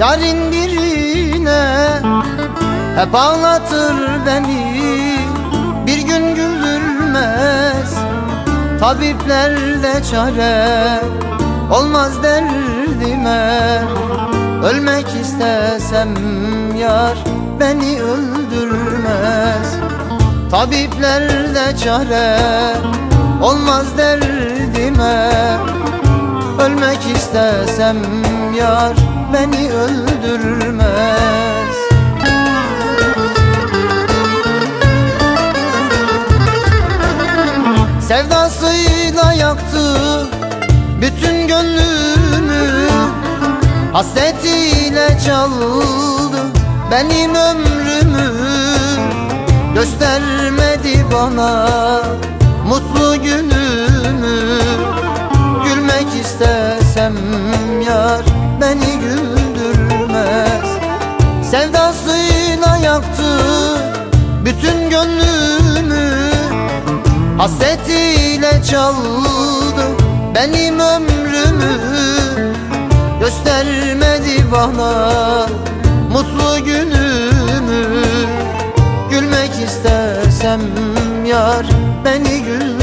Yarın birine hep ağlatır beni. Bir gün güldürmez Tabiplerde çare olmaz derdime. Ölmek istesem yar beni öldürmez Tabiplerde çare olmaz derdime. Ölmek istesem yar beni öldürmez. Sevdasıyla yaktı bütün gönlümü. Hasretiyle çaldı benim ömrümü. Göstermedi bana mutlu günümü. Gülmek istesem yar beni güldürmez. Sevdasıyla yaktı bütün gönlümü. Hasretiyle çaldı benim ömrümü. Göstermedi bana mutlu günümü. Gülmek istesem yar beni güldürmez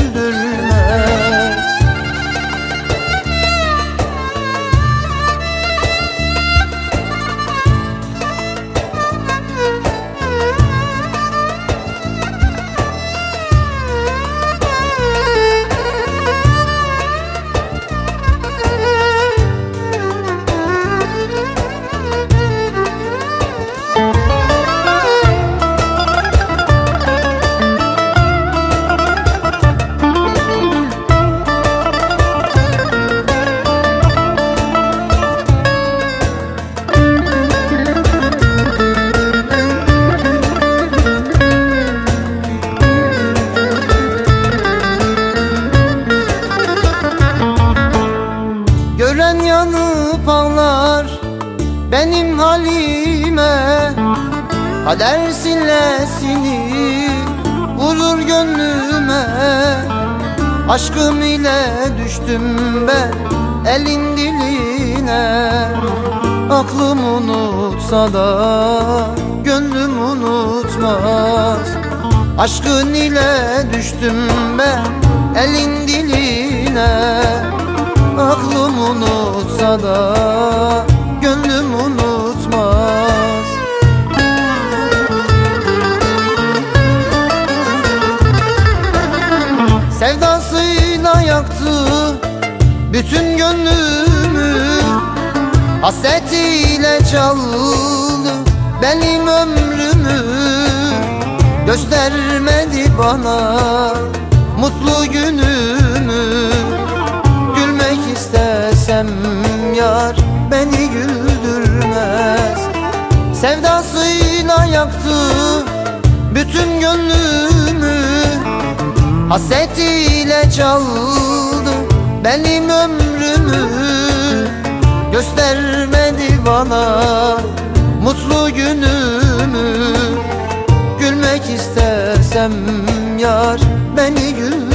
halime Kader sillesini vurur gönlüme. Aşkım ile düştüm ben elin diline. Aklım unutsa da gönlüm unutmaz. Aşkın ile düştüm ben elin diline. Aklım unutsa da Sevdasıyla yaktı bütün gönlümü. Hasretiyle çaldı benim ömrümü. Göstermedi bana mutlu günümü. Gülmek istesem yar beni güldürmez. Sevdasıyla yaktı bütün gönlümü Hasretiyle çaldı benim ömrümü. Göstermedi bana mutlu günümü. Gülmek istesem yar beni güldürmez